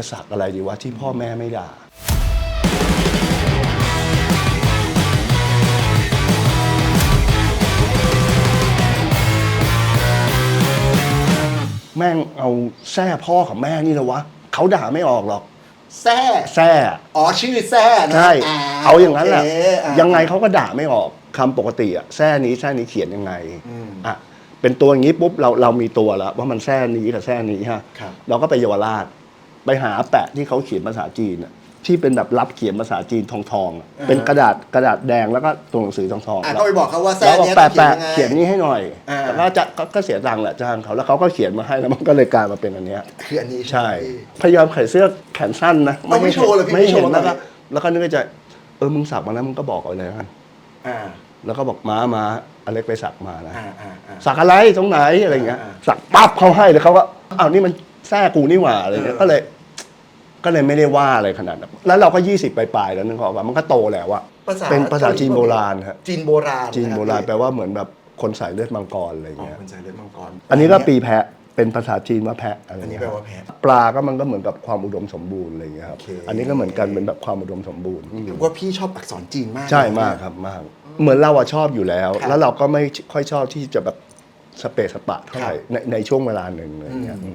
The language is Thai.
จะสักอะไรดีวะที่พ่อแม่ไม่ด่าแม่งเอาแซ่พ่อกับแม่นี่นะวะเขาด่าไม่ออกหรอก แซ่แซ่อ๋อชื่อแซ่นะใช่เอาอย่างนั้นแหละโเคอะยังไงเขาก็ด่าไม่ออกคำปกติอะแซ่นี้แซ่นี้เขียนยังไงอืมอะเป็นตัวอย่างนี้ปุ๊บเราเรามีตัวแล้วว่ามันแซ่นี้กับแซ่นี้ฮะครับเราก็ไปเยาวราช ไปหาแปะที่เขาเขียนภาษาจีนอะที่เป็นแบบรับเขียนภาษาจีนทองทองๆอะเป็นกระดาษกระดาษแดงแล้วก็ตัวหนังสือทองทองๆอะแล้วก็ไปบอกเขาว่าแซ่แล้วก็เนี้ยแปะต้องแปะเขียนยังไง เขียนนี้ให้หน่อยอ่า แล้วก็จะก็ก็เสียตังค์แหละจ้างเขาแล้วเขาก็เขียนมาให้แล้วมันก็เลยกลายมาเป็นอันเนี้ย คืออันนี้ใช่ไหมพี่ พยายามใส่เสื้อแขนสั้นนะเอาไม่โชว์เลยพี่ไม่ไม่โชเห็นว์แล้วก็เลย แล้วก็นึกในใจเออมึงสักมาแล้วมึงก็บอกเอาเลยกันอ่าแล้วก็บอกม้ามาอเล็กไปสักมานะอ่าอ่าอ่า สักอะไรตรงไหนอะไรเงี้ย อ่า สักปั๊บเขาให้เลยเขาก็อ้าวนี่มัน แท้กูนี่หว่าอะไรเงี้ยเออก็เลย ก็เลยไม่ได้ว่าอะไรขนาดนั้นแล้วเราก็ยี่สิบปลายๆแล้วนึกออกว่ามันก็โตแล้วอะภาษาเป็นภาษาจีนโบราณฮะจีนโบราณจีนโบราณะคแปลว่าเหมือนแบบคนใส่เลือดมังกรอะไรอ๋อเงี้ยคนใส่เลือดมังกร อันนี้ก็ปีแพะเป็นภาษาจีนว่าแพะอะไรอันนี้เงี้ยแปลว่าแพะปลาก็มันก็เหมือนกับความอุดมสมบูรณ์อะไรเงี้ยครับโอเคอันนี้ก็เหมือนกันเป็นแบบความอุดมสมบูรณ์ว่าพี่ชอบอักษรจีนมาก ใช่เลยนะมากครับมาก เหมือนเราอะชอบอยู่แล้วครับแล้วเราก็ไม่ค่อยชอบที่จะแบบสเปซสปะเท่าไหร่ครับในในช่วงเวลาหนึ่งอะไรเงี้ยอืม